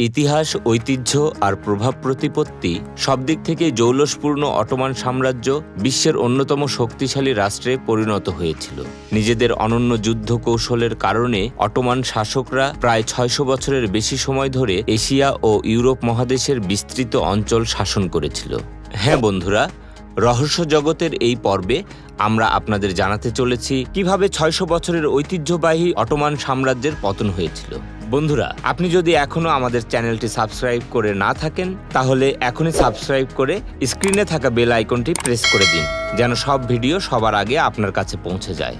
ইতিহাস, ঐতিহ্য আর প্রভাব প্রতিপত্তি সব দিক থেকে জৌলসপূর্ণ অটোমান সাম্রাজ্য বিশ্বের অন্যতম শক্তিশালী রাষ্ট্রে পরিণত হয়েছিল। নিজেদের অনন্য যুদ্ধ কৌশলের কারণে অটোমান শাসকরা প্রায় ছয়শো বছরের বেশি সময় ধরে এশিয়া ও ইউরোপ মহাদেশের বিস্তৃত অঞ্চল শাসন করেছিল। হ্যাঁ বন্ধুরা, রহস্য জগতের এই পর্বে আমরা আপনাদের জানাতে চলেছি কীভাবে ছয়শো বছরের ঐতিহ্যবাহী অটোমান সাম্রাজ্যের পতন হয়েছিল। বন্ধুরা, আপনি যদি এখনও আমাদের চ্যানেলটি সাবস্ক্রাইব করে না থাকেন, তাহলে এখনই সাবস্ক্রাইব করে স্ক্রিনে থাকা বেল আইকনটি প্রেস করে দিন, যেন সব ভিডিও সবার আগে আপনার কাছে পৌঁছে যায়।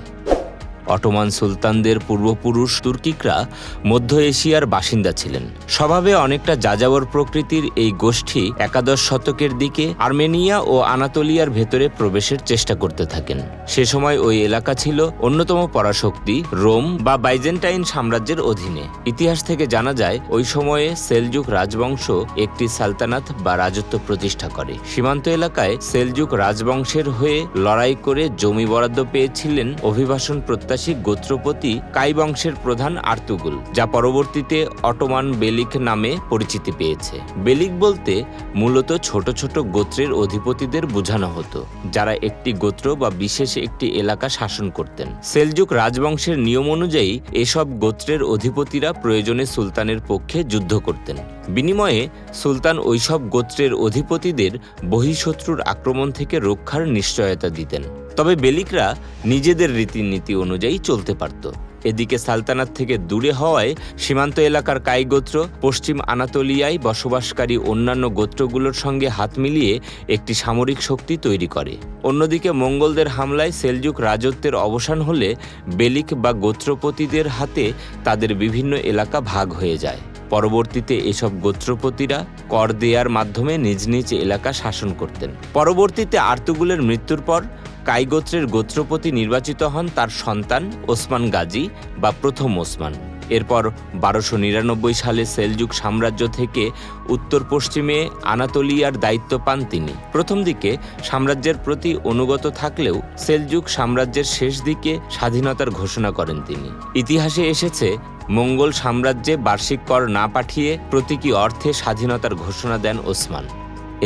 অটোমান সুলতানদের পূর্বপুরুষ তুর্কিকরা মধ্য এশিয়ার বাসিন্দা ছিলেন। স্বভাবে অনেকটা যাযাবর প্রকৃতির এই গোষ্ঠী একাদশ শতকের দিকে আর্মেনিয়া ও আনাতোলিয়ার ভেতরে প্রবেশের চেষ্টা করতে থাকেন। সে সময় ওই এলাকা ছিল অন্যতম পরাশক্তি রোম বা বাইজেন্টাইন সাম্রাজ্যের অধীনে। ইতিহাস থেকে জানা যায়, ওই সময়ে সেলজুক রাজবংশ একটি সালতানাত বা রাজত্ব প্রতিষ্ঠা করে। সীমান্ত এলাকায় সেলজুক রাজবংশের হয়ে লড়াই করে জমি বরাদ্দ পেয়েছিলেন অভিবাসন প্রত্যাশী গোত্রপতি কাই বংশের প্রধান আর্তুগুল, যা পরবর্তীতে অটোমান বেলিক নামে পরিচিতি পেয়েছে। বেলিক বলতে মূলত ছোট ছোট গোত্রের অধিপতিদের বোঝানো হতো, যারা একটি গোত্র বা বিশেষ একটি এলাকা শাসন করতেন। সেলজুক রাজবংশের নিয়ম অনুযায়ী এসব গোত্রের অধিপতিরা প্রয়োজনে সুলতানের পক্ষে যুদ্ধ করতেন। বিনিময়ে সুলতান ওইসব গোত্রের অধিপতিদের বহিঃশত্রুর আক্রমণ থেকে রক্ষার নিশ্চয়তা দিতেন। তবে বেলিকরা নিজেদের রীতিনীতি অনুযায়ী চলতে পারত। এদিকে সালতানাত থেকে দূরে হওয়ায় সীমান্ত এলাকার কাই গোত্র, পশ্চিম আনাতোলিয়ায় বসবাসকারী অন্যান্য গোত্রগুলোর সঙ্গে হাত মিলিয়ে একটি সামরিক শক্তি তৈরি করে। অন্যদিকে মঙ্গলদের হামলায় সেলজুক রাজত্বের অবসান হলে বেলিক বা গোত্রপতিদের হাতে তাদের বিভিন্ন এলাকা ভাগ হয়ে যায়। পরবর্তীতে এসব গোত্রপতিরা কর দেয়ার মাধ্যমে নিজ নিজ এলাকা শাসন করতেন। পরবর্তীতে আর্তুগুলের মৃত্যুর পর কাই গোত্রের গোত্রপতি নির্বাচিত হন তার সন্তান ওসমান গাজী বা প্রথম ওসমান। এরপর বারোশো নিরানব্বই সালে সেলজুক সাম্রাজ্য থেকে উত্তর পশ্চিমে আনাতোলিয়ার দায়িত্ব পান তিনি। প্রথম দিকে সাম্রাজ্যের প্রতি অনুগত থাকলেও সেলজুক সাম্রাজ্যের শেষ দিকে স্বাধীনতার ঘোষণা করেন তিনি। ইতিহাসে এসেছে, মঙ্গল সাম্রাজ্যে বার্ষিক কর না পাঠিয়ে প্রতীকী অর্থে স্বাধীনতার ঘোষণা দেন ওসমান।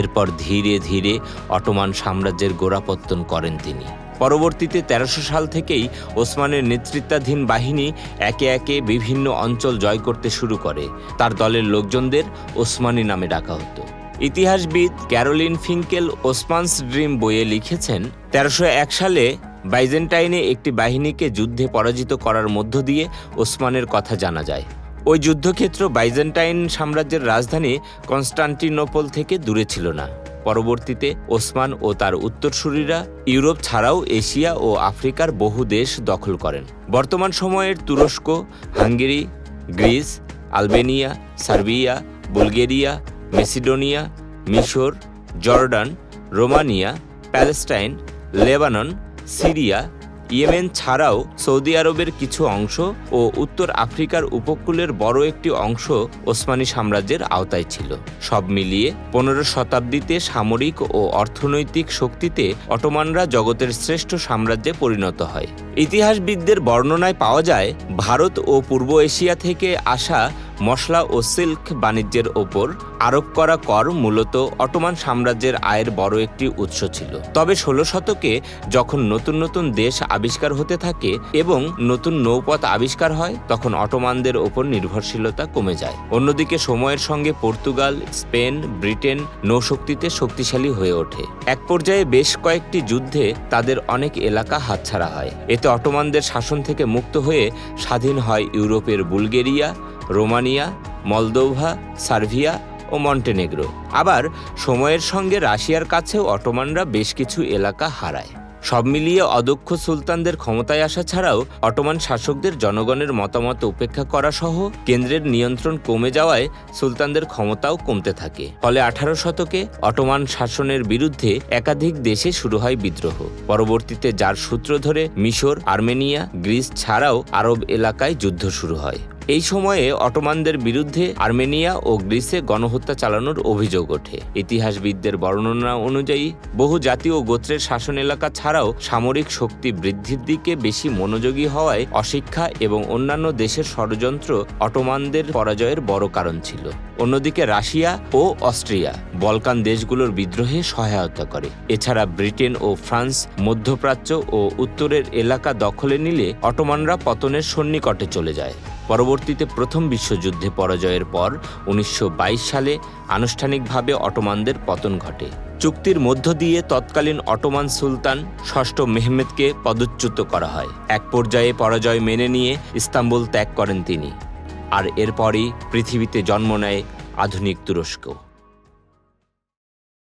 এরপর ধীরে ধীরে অটোমান সাম্রাজ্যের গোড়াপত্তন করেন তিনি। পরবর্তীতে তেরোশো সাল থেকেই ওসমানের নেতৃত্বাধীন বাহিনী একে একে বিভিন্ন অঞ্চল জয় করতে শুরু করে। তার দলের লোকজনদের ওসমানী নামে ডাকা হতো। ইতিহাসবিদ ক্যারোলিন ফিঙ্কেল ওসমানস ড্রিম বইয়ে লিখেছেন, তেরোশো এক সালে বাইজেন্টাইনে একটি বাহিনীকে যুদ্ধে পরাজিত করার মধ্য দিয়ে ওসমানের কথা জানা যায়। ওই যুদ্ধক্ষেত্র বাইজেন্টাইন সাম্রাজ্যের রাজধানী কনস্টান্টিনোপল থেকে দূরে ছিল না। পরবর্তীতে ওসমান ও তার উত্তরসূরিরা ইউরোপ ছাড়াও এশিয়া ও আফ্রিকার বহু দেশ দখল করেন। বর্তমান সময়ের তুরস্ক, Hungary, Greece, Albania, Serbia, Bulgaria, Macedonia, মিশর, Jordan, Romania, Palestine, Lebanon, Syria Yemen ছাড়াও সৌদি আরবের কিছু অংশ ও উত্তর আফ্রিকার উপকূলের বড় একটি অংশ ওসমানী সাম্রাজ্যের আওতায় ছিল। সব মিলিয়ে পনেরো শতাব্দীতে সামরিক ও অর্থনৈতিক শক্তিতে অটোমানরা জগতের শ্রেষ্ঠ সাম্রাজ্যে পরিণত হয়। ইতিহাসবিদদের বর্ণনায় পাওয়া যায়, ভারত ও পূর্ব এশিয়া থেকে আসা মশলা ও সিল্ক বাণিজ্যের ওপর আরোপ করা কর মূলত অটোমান সাম্রাজ্যের আয়ের বড় একটি উৎস ছিল। তবে ষোলো শতকে যখন নতুন নতুন দেশ আবিষ্কার হতে থাকে এবং নতুন নৌপথ আবিষ্কার হয়, তখন অটোমানদের ওপর নির্ভরশীলতা কমে যায়। অন্যদিকে সময়ের সঙ্গে পর্তুগাল, স্পেন, ব্রিটেন নৌশক্তিতে শক্তিশালী হয়ে ওঠে। এক পর্যায়ে বেশ কয়েকটি যুদ্ধে তাদের অনেক এলাকা হাতছাড়া হয়। এতে অটোমানদের শাসন থেকে মুক্ত হয়ে স্বাধীন হয় ইউরোপের বুলগেরিয়া রোমানিয়া, মলদোভা, সার্ভিয়া ও মন্টেনেগ্রো। আবার সময়ের সঙ্গে রাশিয়ার কাছেও অটোমানরা বেশ কিছু এলাকা হারায়। সব মিলিয়ে অদক্ষ সুলতানদের ক্ষমতায় আসা ছাড়াও অটোমান শাসকদের জনগণের মতামত উপেক্ষা করা সহ কেন্দ্রের নিয়ন্ত্রণ কমে যাওয়ায় সুলতানদের ক্ষমতাও কমতে থাকে। ফলে আঠারো শতকে অটোমান শাসনের বিরুদ্ধে একাধিক দেশে শুরু হয় বিদ্রোহ। পরবর্তীতে যার সূত্র ধরে মিশর, আর্মেনিয়া, গ্রিস ছাড়াও আরব এলাকায় যুদ্ধ শুরু হয়। এই সময়ে অটোমানদের বিরুদ্ধে আর্মেনিয়া ও গ্রিসে গণহত্যা চালানোর অভিযোগ ওঠে। ইতিহাসবিদদের বর্ণনা অনুযায়ী, বহু জাতি ও গোত্রের শাসন এলাকা ছাড়াও সামরিক শক্তি বৃদ্ধির দিকে বেশি মনোযোগী হওয়ায় অশিক্ষা এবং অন্যান্য দেশের ষড়যন্ত্র অটোমানদের পরাজয়ের বড় কারণ ছিল। অন্যদিকে রাশিয়া ও অস্ট্রিয়া, বলকান দেশগুলোর বিদ্রোহে সহায়তা করে। এছাড়া ব্রিটেন ও ফ্রান্স মধ্যপ্রাচ্য ও উত্তরের এলাকা দখলে নিলে অটোমানরা পতনের সন্নিকটে চলে যায়। পরবর্তীতে প্রথম বিশ্বযুদ্ধে পরাজয়ের পর উনিশশো বাইশ সালে আনুষ্ঠানিকভাবে অটোমানদের পতন ঘটে। চুক্তির মধ্য দিয়ে তৎকালীন অটোমান সুলতান ষষ্ঠ মেহমেদকে পদচ্যুত করা হয়। এক পর্যায়ে পরাজয় মেনে নিয়ে ইস্তাম্বুল ত্যাগ করেন তিনি। আর এরপরই পৃথিবীতে জন্ম নেয় আধুনিক তুরস্ক।